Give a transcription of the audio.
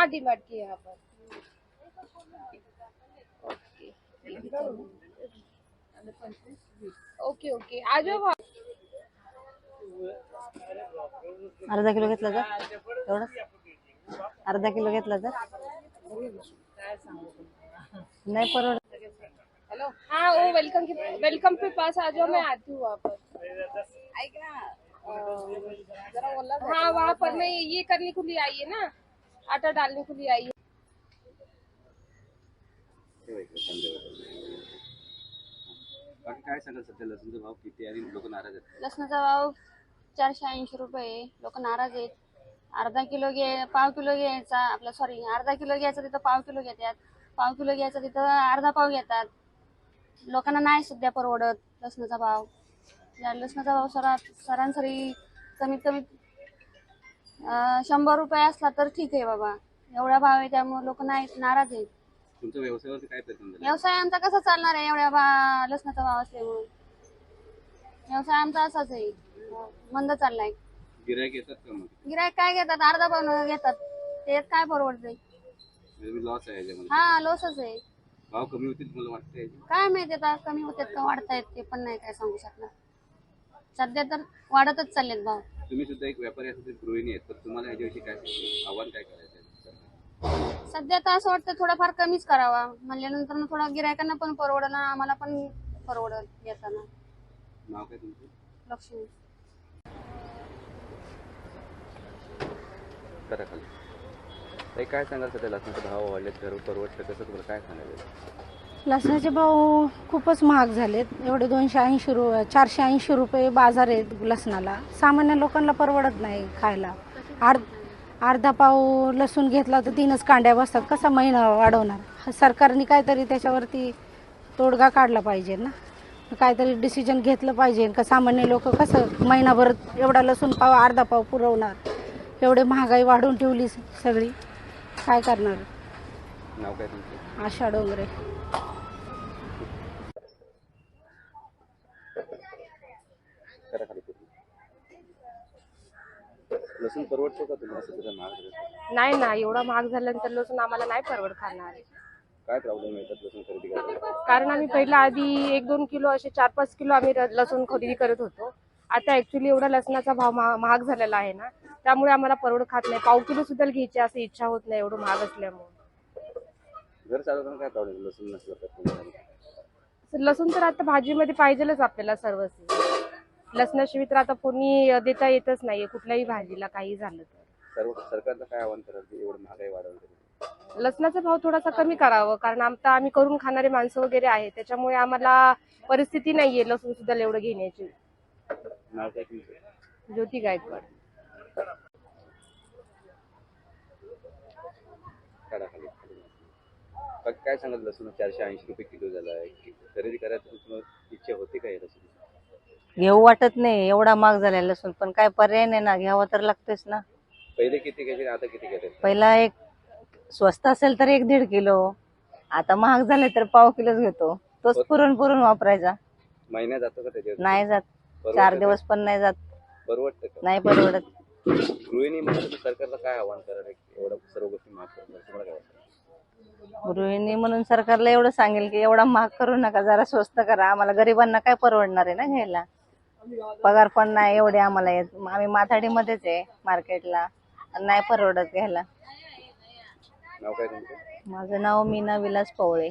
हाँ डीमार्ट की यहाँ पर ओके ओके। आ जाओ अर्धा किलो घेतला तर एवढं अर्धा किलो घेतला तर? नाही परवडत हाँ वो वेलकम के वेलकम पे पास आ जाओ मैं आती हूँ वहाँ पर हाँ वहाँ पर मैं ये करने को लिए आई है ना। आटा डालने को लिए आई? है बाकी काय सांगाल सध्या? लसूणचा भाव किती आहे आणि लोक नाराज आहेत. लसणाचा भाव चारशे ऐंशी रुपये. लोक नाराज आहेत. अर्धा किलो घे पाव किलो घ्यायचा. आपला सॉरी अर्धा किलो घ्यायचा तिथं पाव किलो घेतात. पाव किलो घ्यायचा तिथं अर्धा पाव घेतात. लोकांना नाही सध्या परवडत लसणाचा भाव. या लसणाचा भाव सरा सरासरी कमीत कमी शंभर रुपये असला तर ठीक आहे बाबा. एवढा भाव आहे त्यामुळे लोक नाही नाराज आहेत. तुमच्या व्यवसायावरती काय परिणाम झाला? व्यवसाय आमचा कसा चालणार आहे एवढ्या भा लसणाचा भाव असल्यामुळे? व्यवसाय आमचा असाच आहे. मंद चाललाय. गिरायक येतात का मग? गिरायक काय घेतात? अर्धा पाऊन घेतात. ते काय परवडतंय? लॉस आहे याच्यामध्ये. हा लॉसच आहे. भाव कमी होतील मला वाटतं याचे. काय माहिती आता कमी होतात का वाढतायत ते पण नाही काय सांगू शकणार. सध्या तर वाढतच चाललेत भाव. तुम्ही सुद्धा एक व्यापारी असतील गृहिणी आहेत तर तुम्हाला याच्याविषयी काय आव्हान काय करायचं आहे सध्या तर असं वाटतं थोडंफार कमीच करावा. म्हणल्यानंतर ना थोडा गिरायकांना पण परवडलं आम्हाला पण परवडल येताना. नाव काय तुमचं? लक्ष्मी. करा खाली. ताई, काय सांगाल सध्या? लसणाचे भाव वाढलेत घर परवडतं कसं? तुम्हाला काय सांगायचं? लसणाचे भाव खूपच महाग झालेत. एवढे दोनशे ऐंशी रु चारशे ऐंशी रुपये बाजार आहेत लसणाला. सामान्य लोकांना परवडत नाही खायला. अर्ध अर्धा पाव लसूण घेतला तर तीनच कांड्या बसतात. कसा महिना वाढवणार? सरकारने काहीतरी त्याच्यावरती तोडगा काढला पाहिजे ना? काहीतरी डिसिजन घेतलं पाहिजे. का सामान्य लोक कसं महिनाभर एवढा लसूण पाव अर्धा पाव पुरवणार? एवढे महागाई वाढवून ठेवली सगळी. काय करणार? आशा डोंगरे करा खाली पूर्ण लसूण परवडतो का तुम्हाला सध्या महाग? नाही ना एवढा महाग झाल्यानंतर लसूण आम्हाला नाही परवड खाणार काय प्रॉब्लेम येतात लसूण खरेदी करायला? कारण आम्ही पहिला आधी एक दोन किलो असे चार पाच किलो आम्ही र- लसूण खरेदी करत होतो. आता ऍक्च्युली एवढा लसणाचा भाव महा- महाग झालेला आहे ना त्यामुळे आम्हाला परवड खात नाही. पाव किलो सुद्धा घ्यायची असं इच्छा होत नाही एवढं महाग असल्यामुळे. घर चालवताना काय प्रॉब्लेम लसूण नसलं तर तुम्हाला? लसूण तर आता भाजीमध्ये पाहिजेलच आपल्याला सर्वच. लसणाशिवाय तर आता कोणी देता येतच नाहीये. कुठल्याही भाजीला काही झालं तर. सर्व काय आव्हान कराल की एवढं महागाई वाढवली लसणाचा भाव थोडासा कमी करावं. कारण आता आम्ही करून खाणारे माणसं वगैरे आहे त्याच्यामुळे आम्हाला परिस्थिती नाहीये लसूण सुद्धा एवढं घेण्याची. नाव काय तुमचं? ज्योती गायकवाड. काढा खाली. बाकी काय सांगाल लसूण चारशे ऐंशी रुपये किलो झाला आहे खरेदी करायची तुम्हाला इच्छा होती काय लसूण घेऊ वाटत नाही एवढा महाग झाला लसूण. पण काय पर्याय नाही ना घ्यावं तर लागतेच ना. पहिले किती घ्यायचे आणि आता किती घेते पहिला एक स्वस्त असेल तर एक दीड किलो. आता महाग झाले तर पाव किलोच घेतो. तोच पुरून पुरून वापरायचा. महिन्या जातो का त्याच्यावर? नाही जात. चार? दिवस पण नाही जात. परवडतं का? नाही परवडत गृहिणी म्हणून तुम्ही सरकारला काय आव्हान कराल? सर्व गोष्टी तुम्हाला काय वाटतं? गृहिणी म्हणून सरकारला एवढं सांगेल की एवढा महाग करू नका जरा स्वस्त करा. आम्हाला गरिबांना काय परवडणार आहे ना घ्यायला? पगार पण नाही एवढे आम्हाला येत. आम्ही माथाडीमध्येच आहे मार्केटला. नाही परवडत घ्यायला. नाव काय तुमचं? माझं नाव मीना विलास पवळे.